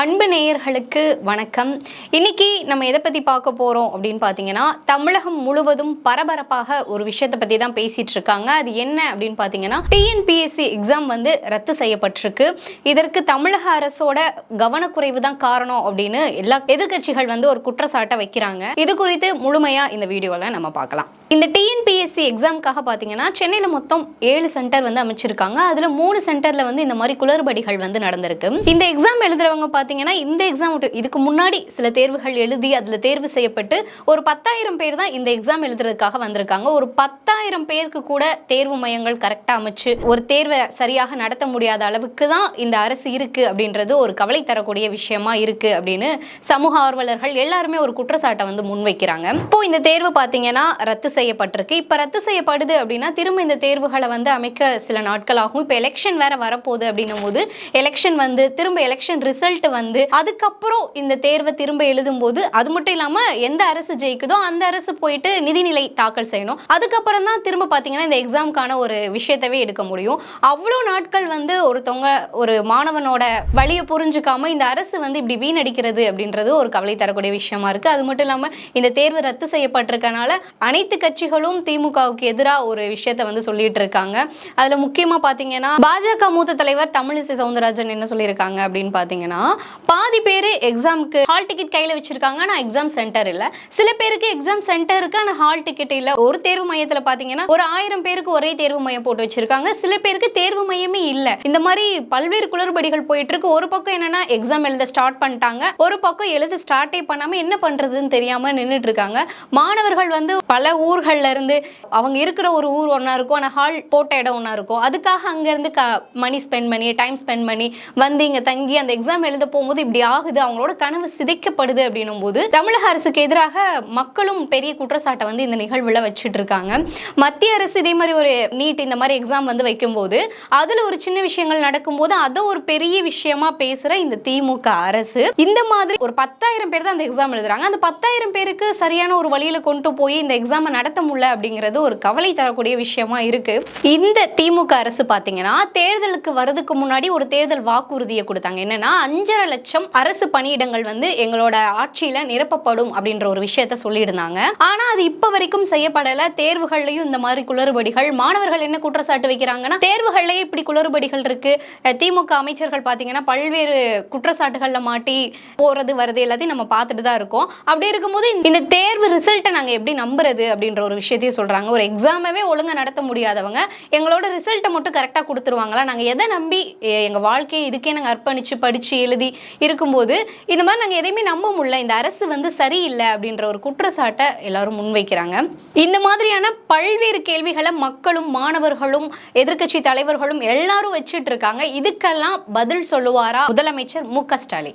அன்பு நேயர்களுக்கு வணக்கம். இன்னைக்கு நம்ம எதை பற்றி பார்க்க போகிறோம் அப்படின்னு பார்த்தீங்கன்னா தமிழகம் முழுவதும் பரபரப்பாக ஒரு விஷயத்தை பற்றி தான் பேசிகிட்டு இருக்காங்க. அது என்ன அப்படின்னு பார்த்தீங்கன்னா டிஎன்பிஎஸ்சி எக்ஸாம் வந்து ரத்து செய்யப்பட்டிருக்கு. இதற்கு தமிழக அரசோட கவனக்குறைவு தான் காரணம் அப்படின்னு எல்லா எதிர்க்கட்சிகள் வந்து ஒரு குற்றச்சாட்டை வைக்கிறாங்க. இது குறித்து முழுமையாக இந்த வீடியோவில் நம்ம பார்க்கலாம். இந்த டிஎன்பிஎஸ்சி எக்ஸாம்க்காக பார்த்தீங்கன்னா சென்னையில் மொத்தம் ஏழு சென்டர் வந்து அமைச்சிருக்காங்க. அதில் மூணு சென்டரில் வந்து இந்த மாதிரி குளறுபடிகள் வந்து நடந்திருக்கு. இந்த எக்ஸாம் எழுதுறவங்க பார்த்தீங்கன்னா இந்த எக்ஸாம் இதுக்கு முன்னாடி சில தேர்வுகள் எழுதி அதில் தேர்வு செய்யப்பட்டு ஒரு பத்தாயிரம் பேர் தான் இந்த எக்ஸாம் எழுதுறதுக்காக வந்திருக்காங்க. ஒரு பத்தாயிரம் பேருக்கு கூட தேர்வு மையங்கள் கரெக்டாக அமைச்சு ஒரு தேர்வை சரியாக நடத்த முடியாத அளவுக்கு தான் இந்த அரசு இருக்கு அப்படின்றது ஒரு கவலை தரக்கூடிய விஷயமா இருக்கு அப்படின்னு சமூக ஆர்வலர்கள் எல்லாருமே ஒரு குற்றச்சாட்டை வந்து முன்வைக்கிறாங்க. இப்போ இந்த தேர்வு பார்த்தீங்கன்னா ரத்து செய்யப்பட்டிருக்கு. இப்போ ரத்து செய்யப்படுது அப்படின்னா திரும்ப இந்த தேர்வுகளை வந்து அமைக்க சில நாட்கள் ஆகும் இப்போ எலெக்ஷன் வேற வரப்போகுது அப்படின்னும் போது எலெக்ஷன் வந்து திரும்ப எலெக்ஷன் ரிசல்ட் வந்து அதுக்கப்புறம் இந்த தேர்வை திரும்ப எழுதும்போது அது மட்டும் இல்லாமல் எந்த அரசு ஜெயிக்குதோ அந்த அரசு போயிட்டு நிதிநிலை தாக்கல் செய்யணும். அதுக்கப்புறம் தான் திரும்ப பார்த்தீங்கன்னா இந்த எக்ஸாமுக்கான ஒரு விஷயத்தவே எடுக்க முடியும். அவ்வளோ நாட்கள் வந்து ஒருத்தவங்க ஒரு மாணவனோட வழியை புரிஞ்சுக்காம இந்த அரசு வந்து இப்படி வீணடிக்கிறது அப்படின்றது ஒரு கவலை தரக்கூடிய விஷயமா இருக்கு. அது மட்டும் இல்லாமல் இந்த தேர்வு ரத்து செய்யப்பட்டிருக்கனால அனைத்து கட்சிகளும் திமுகவுக்கு எதிராக ஒரு விஷயத்த வந்து சொல்லிட்டு இருக்காங்க. அதில் முக்கியமாக பார்த்தீங்கன்னா பாஜக மூத்த தலைவர் தமிழிசை சவுந்தரராஜன் என்ன சொல்லியிருக்காங்க அப்படின்னு பார்த்தீங்கன்னா பாதி பேர் எக்ஸாமுக்கு ஹால் டிக்கெட் கையில் வச்சிருக்காங்க ஆனால் எக்ஸாம் சென்டர் இல்லை. சில பேருக்கு எக்ஸாம் சென்டர் இருக்கு ஆனால் ஹால் டிக்கெட் இல்லை. ஒரு தேர்வு மையத்தில் பார்த்தீங்கன்னா ஒரு ஆயிரம் பேருக்கு ஒரே தேர்வு மையம் போட்டு வச்சிருக்காங்க. சில பேருக்கு தேர்வு மையமே இல்லை. இந்த மாதிரி பல்வேறு குளறுபடிகள் போயிட்டு இருக்கு. ஒரு பக்கம் என்னன்னா எக்ஸாம் எழுத ஸ்டார்ட் பண்ணிட்டாங்க. ஒரு பக்கம் எழுத ஸ்டார்ட்டே பண்ணாம என்ன பண்றதுன்னு தெரியாம நின்றுட்டு இருக்காங்க. மாணவர்கள் வந்து பல ஊர் இருந்து அவங்க இருக்கிற ஒரு ஊர் ஒன்றா இருக்கும் ஆனால் ஹால் போட்ட இடம் ஒன்றா இருக்கும். அதுக்காக அங்கேருந்து க மணி ஸ்பெண்ட் பண்ணி டைம் ஸ்பெண்ட் பண்ணி வந்து இங்கே தங்கி அந்த எக்ஸாம் எழுத போகும்போது இப்படி ஆகுது அவங்களோட கனவு சிதைக்கப்படுது அப்படின்னும் போது தமிழக அரசுக்கு எதிராக மக்களும் பெரிய குற்றச்சாட்டை வந்து இந்த நிகழ்வில் வச்சுட்டு இருக்காங்க. மத்திய அரசு இதே மாதிரி ஒரு நீட் இந்த மாதிரி எக்ஸாம் வந்து வைக்கும்போது அதில் ஒரு சின்ன விஷயங்கள் நடக்கும்போது அதை ஒரு பெரிய விஷயமா பேசுகிற இந்த திமுக அரசு இந்த மாதிரி ஒரு பத்தாயிரம் பேர் தான் அந்த எக்ஸாம் எழுதுறாங்க. அந்த பத்தாயிரம் பேருக்கு சரியான ஒரு வழியில் கொண்டு போய் இந்த எக்ஸாமை நடத்த முடியல அப்படிங்கிறது ஒரு கவலை தரக்கூடிய விஷயமா இருக்கு. இந்த திமுக அரசு பார்த்தீங்கன்னா தேர்தலுக்கு வரதுக்கு முன்னாடி ஒரு தேர்தல் வாக்குறுதியை கொடுத்தாங்க. என்னன்னா அஞ்சரை லட்சம் அரசு பணியிடங்கள் வந்து எங்களோட ஆட்சியில நிரப்பப்படும் அப்படின்ற ஒரு விஷயத்த சொல்லியிருந்தாங்க. ஆனா அது இப்ப வரைக்கும் செய்யப்படல. தேர்வுகள்லயும் இந்த மாதிரி குளறுபடிகள். மாணவர்கள் என்ன குற்றச்சாட்டு வைக்கிறாங்கன்னா தேர்வுகள்லயே இப்படி குளறுபடிகள் இருக்கு. திமுக அமைச்சர்கள் பார்த்தீங்கன்னா பல்வேறு குற்றச்சாட்டுகள்ல மாட்டி போறது வருது எல்லாத்தையும் நம்ம பார்த்துட்டு தான் இருக்கோம். அப்படி இருக்கும்போது இந்த தேர்வு ரிசல்ட்டை நாங்க எப்படி நம்புறது அப்படின்ற ஒரு விஷயத்தையும் சொல்கிறாங்க ஒரு எக்ஸாமவே ஒழுங்காக நடத்த முடியாதவங்க எங்களோட ரிசல்ட்டை மட்டும் கரெக்டாக கொடுத்துருவாங்களா? நாங்கள் எதை நம்பி எங்கள் வாழ்க்கையை இதுக்கே நாங்கள் அர்ப்பணித்து படித்து எழுதி இருக்கும்போது இந்த மாதிரி நாங்கள் எதையுமே நம்ப முடியல. இந்த அரசு வந்து சரியில்லை அப்படின்ற ஒரு குற்றச்சாட்டை எல்லாரும் முன்வைக்கிறாங்க இந்த மாதிரியான பல்வேறு கேள்விகளை மக்களும் மாணவர்களும் எதிர்க்கட்சி தலைவர்களும் எல்லாரும் வச்சுட்டு இருக்காங்க. இதுக்கெல்லாம் பதில் சொல்லுவாரா? முதலமைச்சர் மு க ஸ்டாலின்.